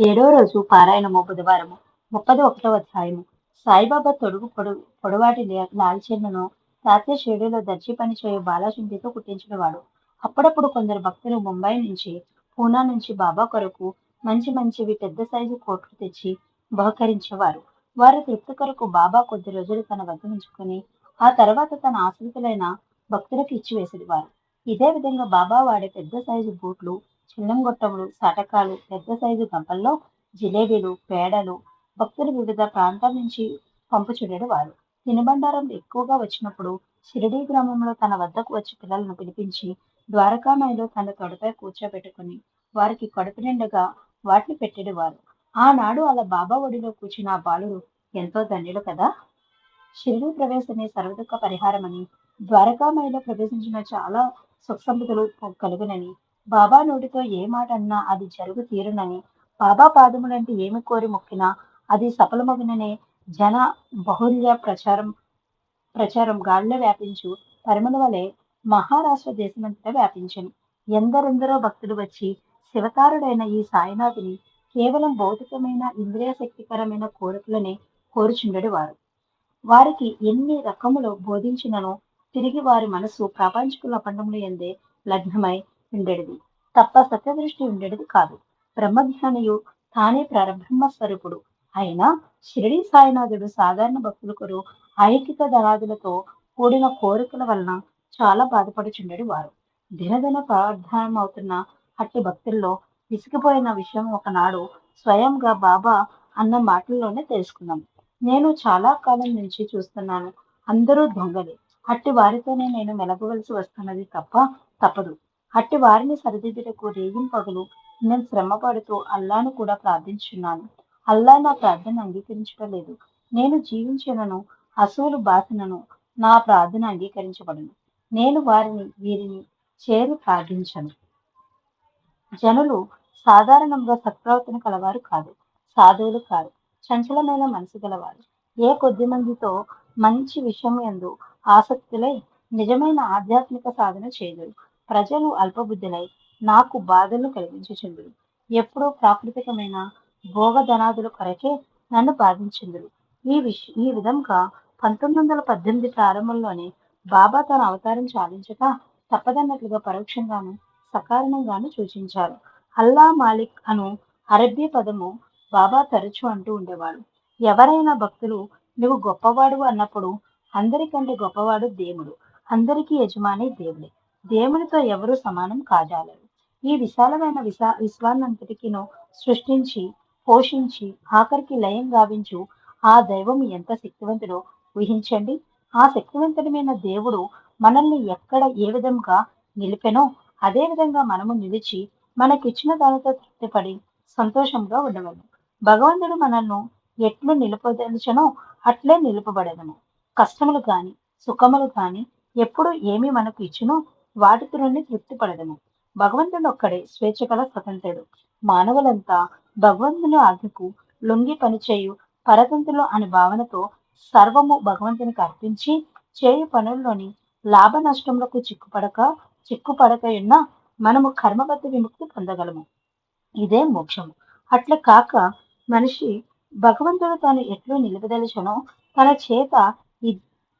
ఏడో రోజు పారాయణము బుధవారము ముప్పది ఒకటవ అధ్యాయము. సాయిబాబా తొడుగు పొడు పొడవాటి లే- లాల్చెన్నును తాత్య దర్జీ పని చేయు బాలాశుంఠితో కుట్టించినవాడు అప్పుడప్పుడు కొందరు భక్తులు ముంబై నుంచి పూనా నుంచి బాబా కొరకు మంచి మంచివి పెద్ద సైజు కోట్లు తెచ్చి బహుకరించేవారు. వారి తృప్తి కొరకు బాబా కొద్ది రోజులు తన వద్ద ఉంచుకొని ఆ తర్వాత తన ఆశ్రితులైన భక్తులకు ఇచ్చివేసేవారు ఇదే విధంగా బాబా వాడే పెద్ద సైజు బూట్లు చిన్నంగొట్టములు సాటకాలు పెద్ద సైజు గంపల్లో జిలేబీలు పేడలు భక్తులు వివిధ ప్రాంతాల నుంచి పంపుచుండేడు వారు. తినుబండారం ఎక్కువగా వచ్చినప్పుడు షిరిడీ గ్రామంలో తన వద్దకు వచ్చి పిల్లలను పిలిపించి ద్వారకామాయిలో తన తొడపై కూర్చోబెట్టుకుని వారికి కడుపు నిండగా వాటిని పెట్టేవారు ఆనాడు అలా బాబా ఒడిలో కూర్చున్న ఆ బాలుడు ఎంతో ధన్యుడు కదా? షిరిడీ ప్రవేశమే సర్వదుఖ పరిహారమని ద్వారకామాయిలో ప్రవేశించిన చాలా సుఖ సంపదలు కలుగునని బాబా నోటితో ఏ మాట అన్నా అది జరుగు తీరునని బాబా పాదములంటే ఏమి కోరి మొక్కినా అది సఫలమగుననే జన బహుళ్య ప్రచారం ప్రచారం గాల్లో వ్యాపించు పరిమళ వలె మహారాష్ట్ర దేశమంతటా వ్యాపించను. ఎందరెందరో భక్తులు వచ్చి శివతారుడైన ఈ సాయినాథుని కేవలం భౌతికమైన ఇంద్రియ శక్తికరమైన కోరికలనే కోరుచుండడు వారు. వారికి ఎన్ని రకములు బోధించినను తిరిగి వారి మనసు ప్రాపంచికుల పండములు ఎందే లగ్నమై ఉండేది. తప్ప సత్యదృష్టి ఉండేది కాదు. బ్రహ్మజ్ఞానియు తానే పరబ్రహ్మ స్వరూపుడు. అయినా షిరిడి సాయినాథుడు సాధారణ భక్తులకు ఐకిక దళాదులతో కూడిన కోరికల వలన చాలా బాధపడుచుండేది వారు. దినదిన ప్రార్థనం అవుతున్న అట్టి భక్తుల్లో విసిగిపోయిన విషయం ఒకనాడు స్వయంగా బాబా అన్న మాటల్లోనే తెలుసుకున్నాం. నేను చాలా కాలం నుంచి చూస్తున్నాను. అందరూ దొంగలే. అట్టి వారితోనే నేను మెలగవలసి వస్తున్నది తప్ప తప్పదు. అట్టి వారిని సరిదిద్దుటకు రేగింపగలు నేను శ్రమపడుతూ అల్లాను కూడా ప్రార్థించున్నాను అల్లా నా ప్రార్థన అంగీకరించటలేదు. నేను జీవించినను అసూలు బాసినను నా ప్రార్థన అంగీకరించబడను. నేను వారిని వీరిని చేరి ప్రార్థించను. జనులు సాధారణంగా సత్ప్రవర్తన కలవారు కాదు సాధువులు కాదు చంచలమైన మనసు గలవారు. ఏ కొద్ది మందితో మంచి విషయం ఎందు ఆసక్తులై నిజమైన ఆధ్యాత్మిక సాధన చేయగలరు ప్రజలు అల్పబుద్ధులై నాకు బాధలు కలిగించుచుందురు ఎప్పుడూ ప్రాకృతికమైన భోగధనాదుల కొరకే నన్ను బాధించిందురు ఈ విష ఈ విధంగా పంతొమ్మిది వందల పద్దెనిమిది ప్రారంభంలోనే బాబా తన అవతారం చాలించక తప్పదన్నట్లుగా పరోక్షంగాను సకారణంగాను సూచించారు. అల్లా మాలిక్ అను అరబ్బీ పదము బాబా తరచూ అంటూ ఉండేవాడు. ఎవరైనా భక్తులు నువ్వు గొప్పవాడు అన్నప్పుడు అందరికంటే గొప్పవాడు దేవుడు. అందరికీ యజమాని దేవుడే. దేవునితో ఎవరు సమానం కాజాలరు. ఈ విశాలమైన విశా విశ్వాన్నంతటికిను సృష్టించి పోషించి ఆఖరికి లయం గావించు ఆ దైవం ఎంత శక్తివంతుడో ఊహించండి. ఆ శక్తివంతుడమైన దేవుడు మనల్ని ఎక్కడ ఏ విధంగా నిలిపెనో అదే విధంగా మనము నిలిచి మనకిచ్చిన దానితో తృప్తిపడి సంతోషంగా ఉండవలము భగవంతుడు మనల్ని ఎట్లు నిలుపదలిచనో అట్లే నిలుపబడదము. కష్టములు కానీ సుఖములు కానీ ఎప్పుడు ఏమి మనకు ఇచ్చినో వాటితో నుండి తృప్తి పడదము భగవంతుడు ఒక్కడే స్వేచ్ఛ కల స్వతంత్రుడు. మానవులంతా భగవంతుని ఆజ్ఞకు లొంగి పనిచేయు పరతంత్రులు అనే భావనతో సర్వము భగవంతునికి అర్పించి చేయు పనుల్లోని లాభ నష్టములకు చిక్కుపడక చిక్కుపడక ఉన్న మనము కర్మబద్ధ విముక్తి పొందగలము. ఇదే మోక్షము. అట్లా కాక మనిషి భగవంతుడు తాను ఎట్లు నిలుపదలుచనో తన చేత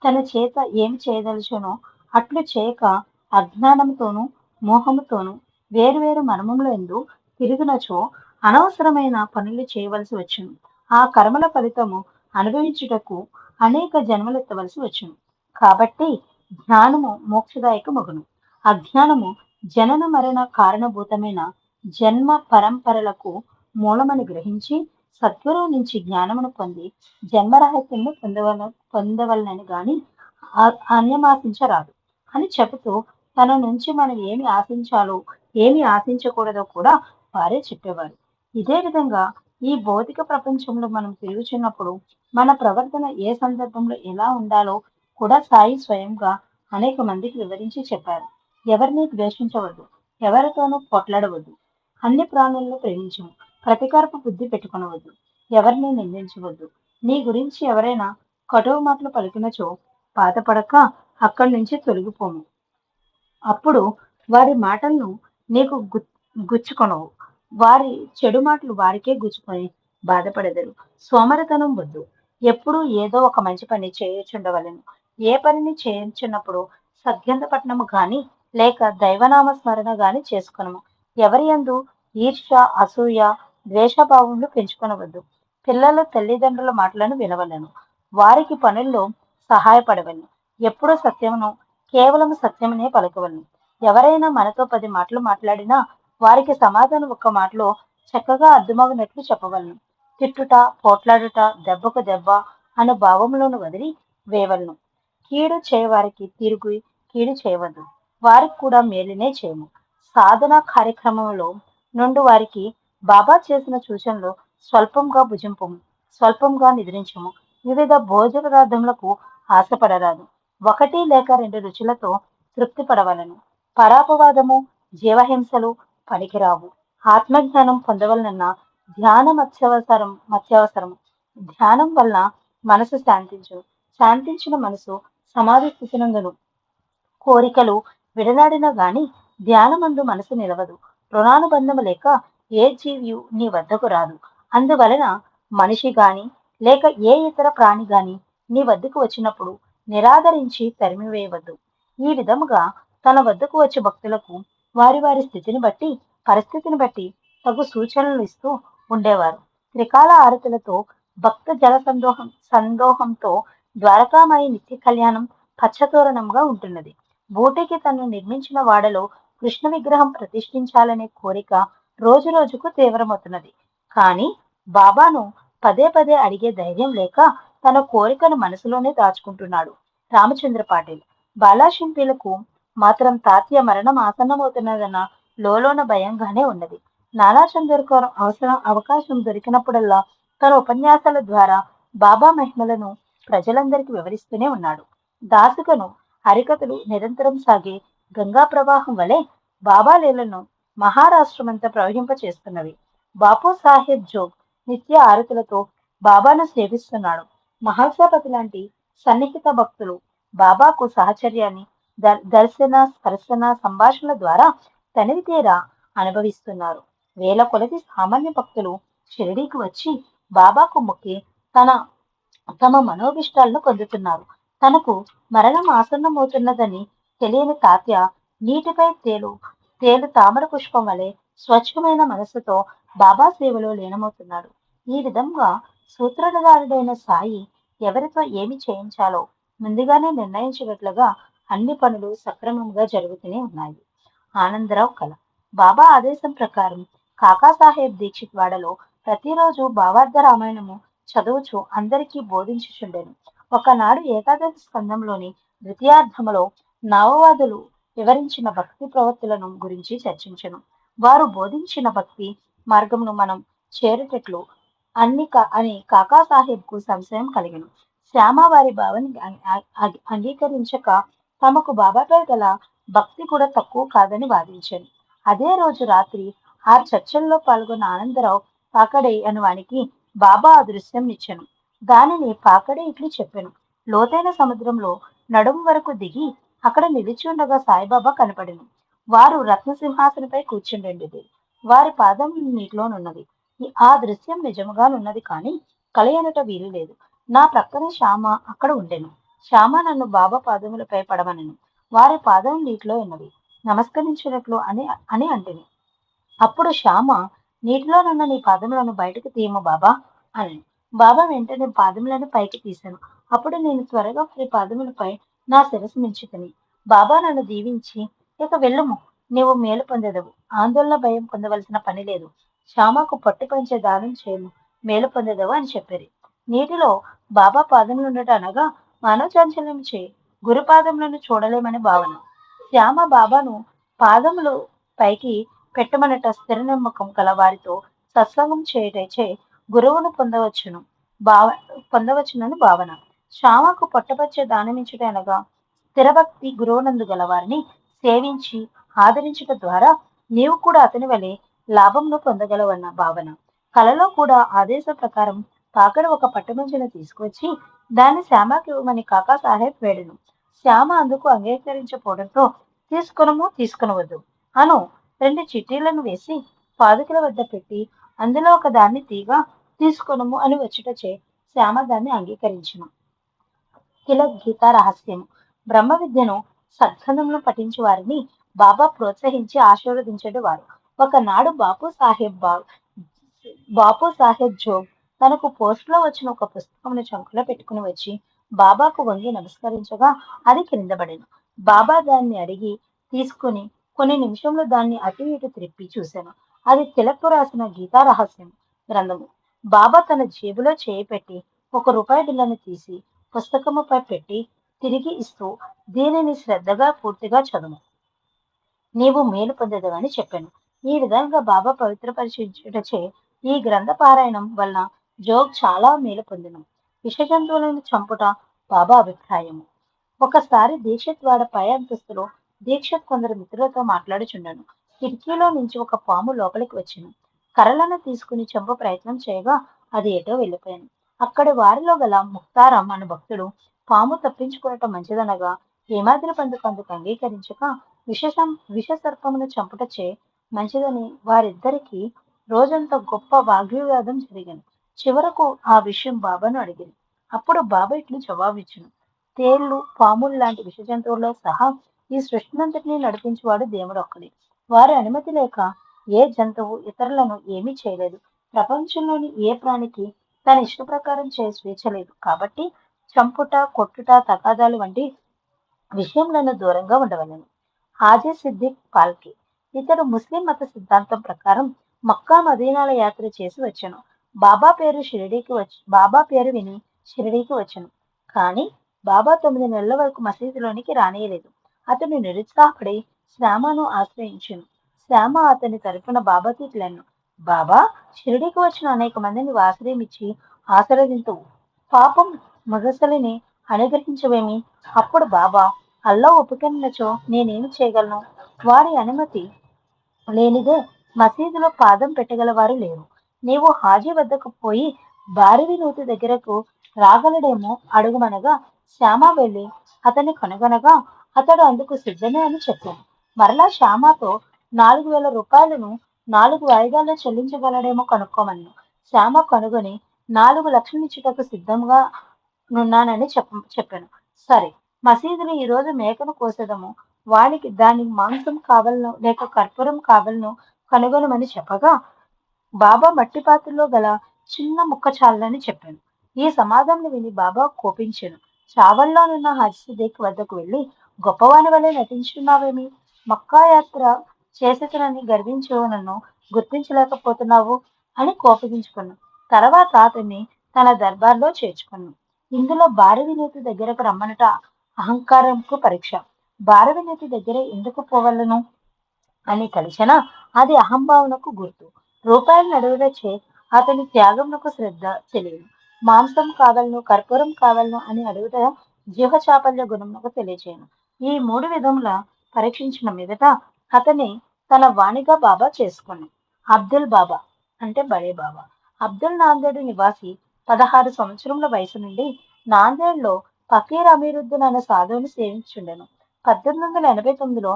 తన చేత ఏమి చేయదలచనో అట్లు చేయక అజ్ఞానంతోనూ మోహముతోనూ వేరువేరు మర్మముల ఎందు తిరుగునచో అనవసరమైన పనులు చేయవలసి వచ్చును. ఆ కర్మల ఫలితము అనుభవించుటకు అనేక జన్మలెత్తవలసి వచ్చును. కాబట్టి జ్ఞానము మోక్షదాయక మగును అజ్ఞానము జనన మరణ కారణభూతమైన జన్మ పరంపరలకు మూలమని గ్రహించి సద్గురువు నుంచి జ్ఞానమును పొంది జన్మరహస్యము పొందవల పొందవలనని గాని అన్యమాశించరాదు అని చెబుతూ తన నుంచి మనం ఏమి ఆశించాలో ఏమి ఆశించకూడదో కూడా వారే చెప్పేవారు. ఇదే విధంగా ఈ భౌతిక ప్రపంచంలో మనం తిరుగుచున్నప్పుడు మన ప్రవర్తన ఏ సందర్భంలో ఎలా ఉండాలో కూడా సాయి స్వయంగా అనేక మందికి వివరించి చెప్పారు. ఎవరిని ద్వేషించవద్దు ఎవరితోనూ పొట్లాడవద్దు అన్ని ప్రాణులను ప్రేమించము ప్రతికారపు బుద్ధి పెట్టుకొనవద్దు ఎవరిని నిందించవద్దు. నీ గురించి ఎవరైనా కటువు మాటలు పలికినచో బాధపడక అక్కడి నుంచి తొలగిపోము. అప్పుడు వారి మాటలను నీకు గు గుచ్చుకొనవు. వారి చెడు మాటలు వారికే గుచ్చుకొని బాధపడెదరు. సోమరతనం వద్దు. ఎప్పుడూ ఏదో ఒక మంచి పని చేయొచ్చుండవలను ఏ పనిని చేయించున్నప్పుడు సద్గంధపట్నము గాని లేక దైవనామ స్మరణ గాని చేసుకునము. ఎవరి యందు ఈర్ష్య అసూయ ద్వేషభావములు పెంచుకొనవద్దు. పిల్లల తల్లిదండ్రుల మాటలను వినవలెను. వారికి పనుల్లో సహాయపడవలను. ఎప్పుడూ సత్యమును కేవలం సత్యమునే పలకవలను. ఎవరైనా మనతో పది మాటలు మాట్లాడినా వారికి సమాధానం ఒక్క మాటలో చక్కగా అర్థమవునట్లు చెప్పవలను. తిట్టుట పోట్లాడుట దెబ్బకు దెబ్బ అను భావంలోను వదిలి వేవలను. కీడు చేయవారికి తిరుగు కీడు చేయవద్దు. వారికి కూడా మేలునే చేయము. సాధన కార్యక్రమంలో నుండి వారికి బాబా చేసిన సూచనలు స్వల్పంగా భుజింపము స్వల్పంగా నిద్రించము. వివిధ భోజన పదార్థములకు ఆశపడరాదు. ఒకటి లేక రెండు రుచులతో తృప్తి పడవలను పరాపవాదము జీవహింసలు పనికిరావు. ఆత్మజ్ఞానం పొందవలనన్న ధ్యానం అత్యవసరం అత్యవసరం ధ్యానం వలన మనసు శాంతించు. శాంతించిన మనసు సమాధి స్థితినందును. కోరికలు విడనాడిన గాని ధ్యానమందు మనసు నిలవదు. రుణానుబంధము లేక ఏ జీవియు నీ వద్దకు రాదు. అందువలన మనిషి గాని లేక ఏ ఇతర ప్రాణి గాని నీ వద్దకు వచ్చినప్పుడు నిరాదరించి తరిమివేయవద్దు ఈ విధముగా తన వద్దకు వచ్చే భక్తులకు వారి వారి స్థితిని బట్టి పరిస్థితిని బట్టి తగు సూచనలు ఇస్తూ ఉండేవారు. త్రికాల ఆరతులతో భక్త జల సందోహం సందోహంతో ద్వారకామాయి నిత్య కళ్యాణం పచ్చతోరణంగా ఉంటున్నది. బూటికి తను నిర్మించిన వాడలో కృష్ణ విగ్రహం ప్రతిష్ఠించాలనే కోరిక రోజు రోజుకు తీవ్రమవుతున్నది. కానీ బాబాను పదే పదే అడిగే ధైర్యం లేక తన కోరికను మనసులోనే దాచుకుంటున్నాడు. రామచంద్ర పాటిల్. బాలాశింపీలకు మాత్రం తాత్య మరణం ఆసన్నమవుతున్నదన్న లోలోన భయంగానే ఉన్నది. నానా చంద్రకర్ అవసరం అవకాశం దొరికినప్పుడల్లా తన ఉపన్యాసాల ద్వారా బాబా మహిమలను ప్రజలందరికీ వివరిస్తూనే ఉన్నాడు. దాసుకను హరికథలు నిరంతరం సాగే గంగా ప్రవాహం వలె బాబా లీలను మహారాష్ట్రమంతా ప్రవహింప చేస్తున్నవి. బాపు సాహెబ్ జోగ్ నిత్య ఆరతులతో బాబాను సేవిస్తున్నాడు. మహాసాపతి లాంటి సన్నిహిత భక్తులు బాబాకు సహచర్యాన్ని దర్- దర్శన స్పర్శన సంభాషణల ద్వారా తనివి తీరా అనుభవిస్తున్నారు. వేల కొలది సామాన్య భక్తులు షిరిడీకి వచ్చి బాబాకు మొక్కి తన తమ మనోభిష్టాలను పొందుతున్నారు. తనకు మరణం ఆసన్నమవుతున్నదని తెలియని తాత్య నీటిపై తేలు తేలు తామర పుష్పం వలె స్వచ్ఛమైన మనస్సుతో బాబా సేవలో లీనమవుతున్నాడు. ఈ విధంగా సూత్రధారుడైన సాయి ఎవరితో ఏమి చేయించాలో ముందుగానే నిర్ణయించినట్లుగా అన్ని పనులు సక్రమంగా జరుగుతూనే ఉన్నాయి. ఆనందరావు కళ. బాబా ఆదేశం ప్రకారం కాకాసాహెబ్ దీక్షిత్ వాడలో ప్రతిరోజు భావార్థ రామాయణము చదువుచు అందరికీ బోధించుచుండెను. ఒకనాడు ఏకాదశి స్కందంలోని ద్వితీయార్థములో నవవాదులు వివరించిన భక్తి ప్రవృత్తులను గురించి చర్చించను. వారు బోధించిన భక్తి మార్గమును మనం చేరేటట్లు అన్ని కా- అని కాకాసాహెబ్కు సంశయం కలిగను. శ్యామ వారి భావని అంగీకరించక తమకు బాబాపై గల భక్తి కూడా తక్కువ కాదని వాదించాను. అదే రోజు రాత్రి ఆ చర్చల్లో పాల్గొన్న ఆనందరావు పాకడే అని వానికి బాబా ఆ దృశ్యం ఇచ్చాను దానిని పాకడే ఇట్లు చెప్పాను. లోతైన సముద్రంలో నడుము వరకు దిగి అక్కడ నిలిచి ఉండగా సాయిబాబా కనపడింది వారు రత్న సింహాసనపై కూర్చుండేది వారి పాదం నీటిలోనున్నది. ఆ దృశ్యం నిజముగానున్నది కానీ కలయనట వీలు లేదు. నా ప్రక్కనే శ్యామ అక్కడ ఉండెను. శ్యామ నన్ను బాబా పాదములపై పడమనను. వారి పాదం నీటిలో ఉన్నవి నమస్కరించినట్లు అని అని అంటిని. అప్పుడు శ్యామ నీటిలోనున్న నీ పాదములను బయటకు తీయము బాబా అని. బాబా వెంటనే పాదములను పైకి తీశాను అప్పుడు నేను త్వరగా వారి పాదములపై నా శిరస్సు మించుకుని బాబా నన్ను దీవించి ఇక వెళ్ళము. నీవు మేలు పొందెదవు. ఆందోళన భయం పొందవలసిన పని లేదు. శ్యామకు పట్టు పంచే దానం చేయము. మేలు పొందెదవు అని చెప్పారు. నీటిలో బాబా పాదములు ఉండటం అనగా మానవ చాంచల్యం చే గురుపాదములను చూడలేమని భావన. శ్యామ బాబాను పాదములు పైకి పెట్టమనట స్థిర నమ్మకం గల వారితో సత్సంగం చేయటచే గురువును పొందవచ్చును భావ పొందవచ్చునని భావన. శ్యామకు పొట్టపచ్చే దానమించుట అనగా స్థిరభక్తి గురువునందు గలవారిని సేవించి ఆదరించుట ద్వారా నీవు కూడా అతని వలె లాభంను పొందగలవన్న భావన. కలలో కూడా ఆదేశం ప్రకారం పాకడ ఒక పట్టుమంచును తీసుకొచ్చి దాన్ని శ్యామకి ఇవ్వమని కాకా సాహెబ్ వేడును. శ్యామ అందుకు అంగీకరించకపోవడంతో తీసుకునము తీసుకొనవద్దు. అను రెండు చిట్టీలను వేసి పాదుకల వద్ద పెట్టి అందులో ఒక దాన్ని తీగా తీసుకునము అని వచ్చుటచే శ్యామ దాన్ని అంగీకరించును. తిలక్ గీతా రహస్యం బ్రహ్మ విద్యను సద్గంధంలో పఠించు వారిని బాబా ప్రోత్సహించి ఆశీర్వదించేవారు ఒకనాడు బాపు సాహెబ్ బా బాపు సాహెబ్ జోగ్ తనకు పోస్టులో వచ్చిన ఒక పుస్తకం చంకులో పెట్టుకుని వచ్చి బాబాకు వంగి నమస్కరించగా అది క్రిందబడిను బాబా దాన్ని అడిగి తీసుకుని కొన్ని నిమిషంలో దాన్ని అటు ఇటు త్రిప్పి చూశాను. అది తిలక్కు రాసిన గీతా రహస్యం గ్రంథము. బాబా తన జేబులో చేయి పెట్టి ఒక రూపాయి బిల్లను తీసి పుస్తకముపై పెట్టి తిరిగి ఇస్తూ దీనిని శ్రద్ధగా పూర్తిగా చదువు. నీవు మేలు పొందదవని చెప్పాను. ఈ విధంగా బాబా పవిత్రపరిచించుటచే ఈ గ్రంథ పారాయణం వలన జోగ్ చాలా మేలు పొందిన. విష జంతువులను చంపుట బాబా అభిప్రాయము. ఒకసారి దీక్షిత్ వాడ పై అంతస్తులో దీక్షిత్ కొందరు మిత్రులతో మాట్లాడుచుండను. కిటికీలో నుంచి ఒక పాము లోపలికి వచ్చాను కర్రలను తీసుకుని చంప ప్రయత్నం చేయగా అది ఎటో వెళ్ళిపోయాను అక్కడి వారిలో గల ముక్తారం అను భక్తుడు పాము తప్పించుకోవటం మంచిదనగా ఏమాదిరి పందుకు అందుకు అంగీకరించక విషసం విష సర్పమును చంపుటచే మంచిదని వారిద్దరికి రోజంతా గొప్ప వాగ్వివాదం జరిగింది చివరకు ఆ విషయం బాబాను అడిగింది. అప్పుడు బాబా ఇట్లు జవాబిచ్చును. తేళ్ళు పాములు లాంటి విష జంతువుల్లో సహా ఈ సృష్టినంతటినీ నడిపించేవాడు దేవుడు ఒక్కడే వారి అనుమతి లేక ఏ జంతువు ఇతరులను ఏమీ చేయలేదు. ప్రపంచంలోని ఏ ప్రాణికి తన ఇష్ట ప్రకారం చే స్వేచ్ఛ లేదు. కాబట్టి చంపుట కొట్టుట తగాదాలు వంటి విషయంలో దూరంగా ఉండవలను. హాజీ సిద్దిక్ పాల్కి. ఇతడు ముస్లిం మత సిద్ధాంతం ప్రకారం మక్కా మదీనాల యాత్ర చేసి వచ్చాను. బాబా పేరు షిరిడీకి వచ్చి బాబా పేరు విని షిరిడీకి వచ్చాను. కానీ బాబా తొమ్మిది నెలల వరకు మసీదులోనికి రానియలేదు. అతను నిరుత్సాహపడి శ్యామను ఆశ్రయించాను. శ్యామ అతని తరపున బాబాకి ఇట్లను బాబా షిరిడీకి వచ్చిన అనేక మందిని ఆశ్రయం ఇచ్చి పాపం ముగసలిని అనుగ్రహించవేమి? అప్పుడు బాబా అల్లా ఒప్పుకున్నచో నేనేమి చేయగలను? వారి అనుమతి లేనిదే మసీదులో పాదం పెట్టగలవారు లేరు. నీవు హాజీ వద్దకు పోయి భారవి నూతి దగ్గరకు రాగలడేమో అడుగుమనగా శ్యామ వెళ్ళి అతన్ని కనుగొనగా అతడు అందుకు సిద్ధమే అని చెప్పాను మరలా శ్యామతో నాలుగు వేల రూపాయలను నాలుగు వాయిదాల్లో చెల్లించగలడేమో కనుక్కోమన్నాను శ్యామ కనుగొని నాలుగు లక్షలు ఇచ్చుటకు సిద్ధంగా నున్నానని చెప్ప చెప్పాను సరే మసీదులో ఈ రోజు మేకను కోసేదము. వానికి దానికి మాంసం కావలను లేక కర్పూరం కావలను కనుగొనమని చెప్పగా బాబా మట్టి పాత్రలో గల చిన్న ముక్క చాలని చెప్పాను. ఈ సమాధానం విని బాబా కోపించాను. చావల్లోనున్న హజ్సిద్దిక్ వద్దకు వెళ్ళి గొప్పవాని వలె నటించున్నావేమి? మక్కా యాత్ర చేసేతనని గర్వించు నన్ను గుర్తించలేకపోతున్నావు? అని కోపగించుకున్నాను. తర్వాత అతన్ని తన దర్బార్లో చేర్చుకున్నాను. ఇందులో భారవినీతి దగ్గరకు రమ్మనట అహంకారంకు పరీక్ష. భారవినీతి దగ్గర ఎందుకు పోవలను? అని కలిసిన అది అహంభావనకు గుర్తు. రూపాయలు నడువులచే అతని త్యాగమునకు శ్రద్ధ తెలియదు. మాంసం కావలను కర్పూరం కావాలను అని అడుగుట జీవ చాపల్య గుణమునకు తెలియచేయను. ఈ మూడు విధముల పరీక్షించిన మీదట అతని తన వాణిగా బాబా చేసుకుని. అబ్దుల్ బాబా అంటే బడే బాబా. అబ్దుల్ నాందేడు నివాసి పదహారు సంవత్సరముల వయసు నుండి నాందేడ్లో ఫకీర్ అమీరుద్దీన్ అనే సాధువుని సేవించుండెను పద్దెనిమిది వందల ఎనభై తొమ్మిదిలో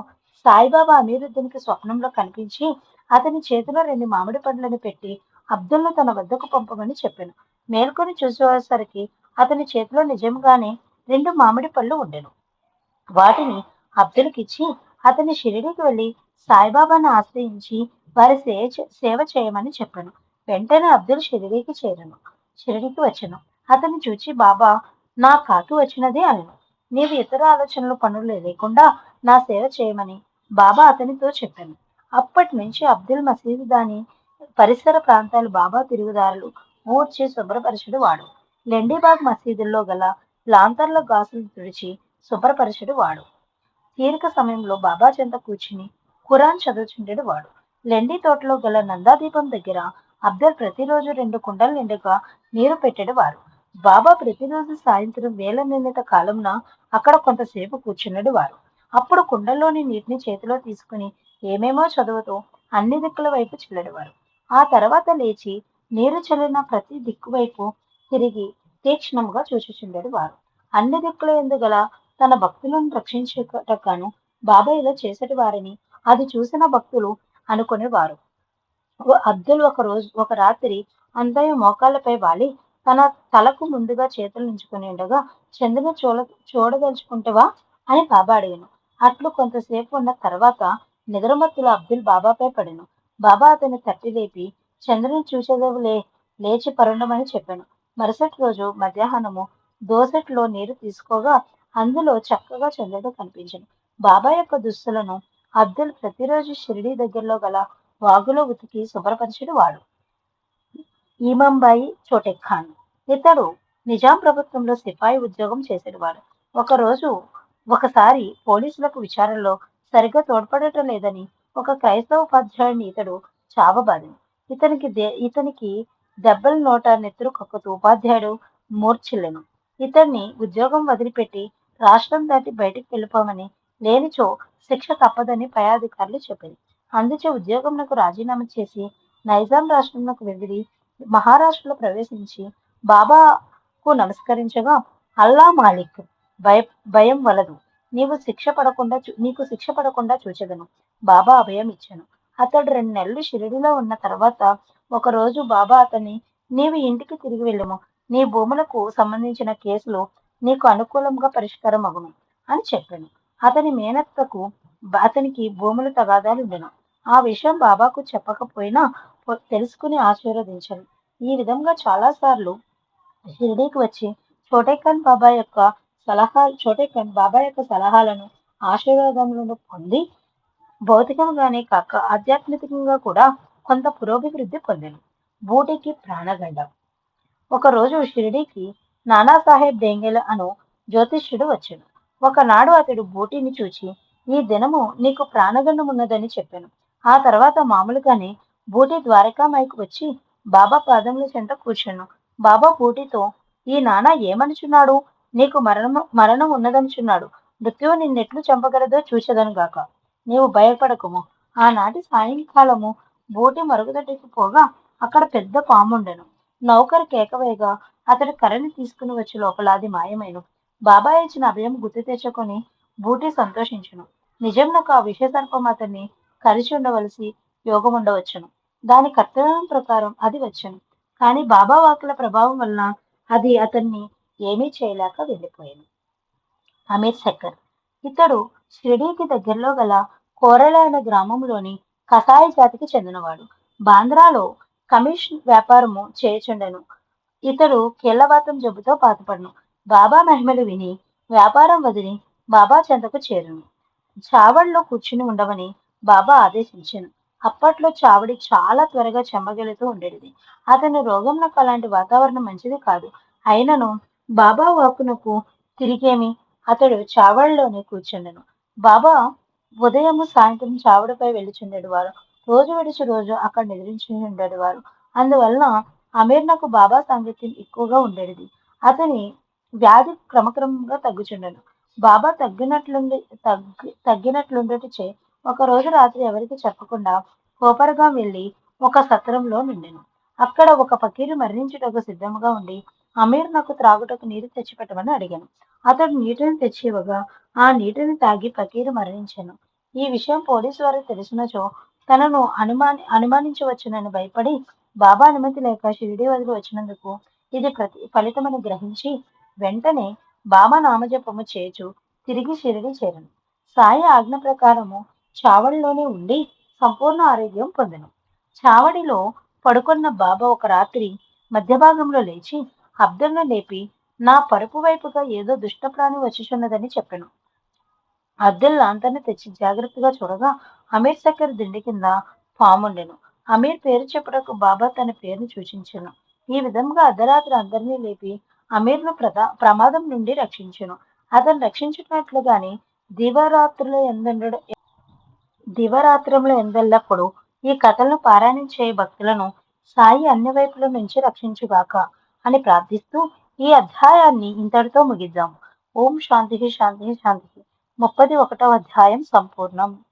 సాయిబాబా అమీరుద్దీన్కి స్వప్నంలో కనిపించి అతని చేతిలో రెండు మామిడి పండ్లను పెట్టి అబ్దుల్ను తన వద్దకు పంపమని చెప్పాను. మేల్కొని చూసేసరికి అతని చేతిలో నిజంగానే రెండు మామిడి పళ్ళు ఉండెను. వాటిని అబ్దుల్కిచ్చి అతని షిరిడీకి వెళ్ళి సాయిబాబాను ఆశ్రయించి వారి సేవ సేవ చేయమని చెప్పాను. వెంటనే అబ్దుల్ షిరిడీకి చేరను. షిరిడీకి వచ్చాను. అతన్ని చూచి బాబా నా కాకి వచ్చినదే అనను నీవు ఇతర ఆలోచనలు పనులు లేకుండా నా సేవ చేయమని బాబా అతనితో చెప్పాను. అప్పటి నుంచి అబ్దుల్ మసీద్ దాని పరిసర ప్రాంతాలు బాబా తిరుగుదారులు ఊడ్చి శుభ్రపరచుడు వాడు. లెండిబాగ్ మసీదుల్లో గల లాంతర్ల గాసులు తుడిచి శుభ్రపరచుడు వాడు. తీరిక సమయంలో బాబా చెంత కూర్చుని ఖురాన్ చదువుచుండేడు వాడు. లెండి తోటలో గల నందాదీపం దగ్గర అబ్దుల్ ప్రతిరోజు రెండు కుండలు నిండుగా నీరు పెట్టేడు వారు. బాబా ప్రతిరోజు సాయంత్రం వేల నిర్ణీత కాలంన అక్కడ కొంతసేపు కూర్చున్నాడు వారు. అప్పుడు కుండల్లోని నీటిని చేతిలో తీసుకుని ఏమేమో చదువుతూ అన్ని దిక్కుల వైపు చెల్లడేవారు ఆ తర్వాత లేచి నీరు చల్లిన ప్రతి దిక్కు వైపు తిరిగి తీక్షణంగా చూచుచుండేడు వారు. అన్ని దిక్కుల ఎందుగల తన భక్తులను రక్షించటగాను బాబా ఇలా చేసేటి వారని అది చూసిన భక్తులు అనుకునేవారు. అబ్దుల్ ఒక రోజు ఒక రాత్రి అందయ్య మోకాళ్ళపై వాలి తన తలకు ముందుగా చేతులు ఉంచుకుని ఉండగా చంద్రుని చూడ చూడదలుచుకుంటేవా? అని కాపాడాను అట్లు కొంతసేపు ఉన్న తర్వాత నిద్రమత్తుల అబ్దుల్ బాబాపై పడెను. బాబా అతన్ని తట్టిలేపి చంద్రుని చూసేదవులే లేచి పరుండమని చెప్పాను. మరుసటి రోజు మధ్యాహ్నము దోసెట్లో నీరు తీసుకోగా అందులో చక్కగా చంద్రుడు కనిపించను. బాబా యొక్క దుస్తులను అబ్దుల్ ప్రతిరోజు షిరిడీ దగ్గరలో గల వాగులో ఉతికి శుభ్రపరిచిన వాడు ఈమంబాయి చోటెక్ ఖాన్ ఇతడు నిజాం ప్రభుత్వంలో సిపాయి ఉద్యోగం చేసేవాడు. ఒకరోజు ఒకసారి పోలీసులకు విచారణలో సరిగ్గా తోడ్పడటం లేదని ఒక క్రైస్తవ ఉపాధ్యాయుడిని ఇతడు చావబాదింది. ఇతనికి దే ఇతనికి దెబ్బల నోట నెత్తురు కక్కుతూ ఉపాధ్యాయుడు మూర్ఛిల్లెను. ఇతన్ని ఉద్యోగం వదిలిపెట్టి రాష్ట్రం దాటి బయటికి వెళ్ళిపోమని లేనిచో శిక్ష తప్పదని పై అధికారులు చెప్పింది అందుచే ఉద్యోగంకు రాజీనామా చేసి నైజాం రాష్ట్రంలోకి వెళ్ళి మహారాష్ట్రలో ప్రవేశించి బాబాకు నమస్కరించగా అల్లా మాలిక్ భయ భయం వలదు. నీవు శిక్ష పడకుండా చూ- నీకు శిక్ష పడకుండా చూచెదను బాబా అభయం ఇచ్చాను. అతడు రెండు నెలలు షిరిడిలో ఉన్న తర్వాత ఒకరోజు బాబా అతన్ని నీవు ఇంటికి తిరిగి వెళ్ళము. నీ భూములకు సంబంధించిన కేసులు నీకు అనుకూలంగా పరిష్కారం అగును అని చెప్పాను. అతని మేనత్తకు అతనికి భూముల తగాదాలు ఉండను. ఆ విషయం బాబాకు చెప్పకపోయినా తెలుసుకుని ఆశీర్వదించాను. ఈ విధంగా చాలాసార్లు షిరిడీకి వచ్చి చోటేఖాన్ బాబా యొక్క సలహా చోటేఖాన్ బాబా యొక్క సలహాలను ఆశీర్వాదములను పొంది భౌతికంగానే కాక ఆధ్యాత్మికంగా కూడా కొంత పురోభివృద్ధి పొందాను. బూటికి ప్రాణగండం. ఒకరోజు షిరిడీకి నానాసాహెబ్ డేంగెల అను జ్యోతిష్యుడు వచ్చాడు. ఒకనాడు అతడు బూటిని చూచి ఈ దినము నీకు ప్రాణగండం ఉన్నదని చెప్పాను. ఆ తర్వాత మామూలుగానే బూటి ద్వారకామాయికి వచ్చి బాబా పాదముల చెంత కూర్చున్నాను బాబా బూటితో ఈ నాన్న ఏమనుచున్నాడు? నీకు మరణం మరణం ఉన్నదనుచున్నాడు. మృత్యువు నిన్నెట్లు చంపగలదో చూచెదను గాక. నీవు భయపడకుము. ఆనాటి సాయంకాలము బూటి మరుగుదొడ్డికి పోగా అక్కడ పెద్ద పాముండెను. నౌకరు కేకవేగా అతడు కర్రని తీసుకుని వచ్చి లోపల అది మాయమైను. బాబా ఇచ్చిన అభయం గుర్తు తెచ్చుకొని బూటి సంతోషించును. నిజం నాకు ఆ విషయ సర్పం అతన్ని కలిసి ఉండవలసి యోగం ఉండవచ్చును. దాని కర్తవ్యం ప్రకారం అది వచ్చును. కానీ బాబా వాకుల ప్రభావం వలన అది అతన్ని ఏమీ చేయలేక వెళ్ళిపోయాను అమీర్ శక్కర్ ఇతడు షిరిడీకి దగ్గరలో గల కోరల అనే గ్రామంలోని కసాయి జాతికి చెందినవాడు. బాంద్రాలో కమిషన్ వ్యాపారము చేయుచుండెను. ఇతడు కీళ్ళవాతం జబ్బుతో బాధపడను. బాబా మహిమలు విని వ్యాపారం వదిలి బాబా చెంతకు చేరును. చావడిలో కూర్చుని ఉండవని బాబా ఆదేశించాను. అప్పట్లో చావడి చాలా త్వరగా చెమ్మగిలుతూ ఉండేది. అతని రోగంలకు అలాంటి వాతావరణం మంచిది కాదు. అయినను బాబా వాకునకు తిరిగేమి? అతడు చావడిలోనే కూర్చుండెను. బాబా ఉదయము సాయంత్రం చావడిపై వెళ్ళుచుండేడు వారు. రోజు విడిచి రోజు అక్కడ నిద్రించి ఉండేడు వారు. అందువలన అమీర్నకు బాబా సాంగత్యం ఎక్కువగా ఉండేది. అతని వ్యాధి క్రమక్రమంగా తగ్గుచుండెను. బాబా తగ్గినట్లుండి తగ్గి తగ్గినట్లుండటచే ఒకరోజు రాత్రి ఎవరికి చెప్పకుండా కోపరగా వెళ్ళి ఒక సత్రంలో నిండెను. అక్కడ ఒక పకీరు మరణించుటకు సిద్ధముగా ఉండి అమీర్ నాకు త్రాగుటకు నీరు తెచ్చిపెట్టమని అడిగాను. అతడు నీటిని తెచ్చి ఇవ్వగా ఆ నీటిని తాగి పకీరు మరణించాను. ఈ విషయం పోలీసు వారు తెలిసినచో తనను అనుమాని అనుమానించవచ్చునని భయపడి బాబా అనుమతి లేక షిరిడి వదిలి వచ్చినందుకు ఇది ప్రతి ఫలితమని గ్రహించి వెంటనే బాబా నామజపము చేచు తిరిగి షిరిడి చేరను. సాయి ఆజ్ఞ ప్రకారము చావడిలోనే ఉండి సంపూర్ణ ఆరోగ్యం పొందను. చావడిలో పడుకున్న బాబా ఒక రాత్రి మధ్య భాగంలో లేచి అబ్దుల్ను లేపి నా పరుపు వైపుగా ఏదో దుష్టప్రాణి వచ్చిచున్నదని చెప్పాను. అబ్దుల్ లాంతర్ని తెచ్చి జాగ్రత్తగా చూడగా అమీర్ సక్కర్ దిండి కింద పాముండెను. అమీర్ పేరు చెప్పుటకు బాబా తన పేరును సూచించాను. ఈ విధంగా అర్ధరాత్రి అందరినీ లేపి అమీర్ను ప్రదా ప్రమాదం నుండి రక్షించెను. అతను రక్షించినట్లుగాని దివరాత్రుల ఎందడు దివరాత్రంలో ఎందెల్లప్పుడు ఈ కథలను పారాయణం చేయ భక్తులను సాయి అన్ని వైపుల నుంచి రక్షించుగాక అని ప్రార్థిస్తూ ఈ అధ్యాయాన్ని ఇంతటితో ముగిద్దాం. ఓం శాంతి శాంతి శాంతి. ముప్పది ఒకటో అధ్యాయం సంపూర్ణం.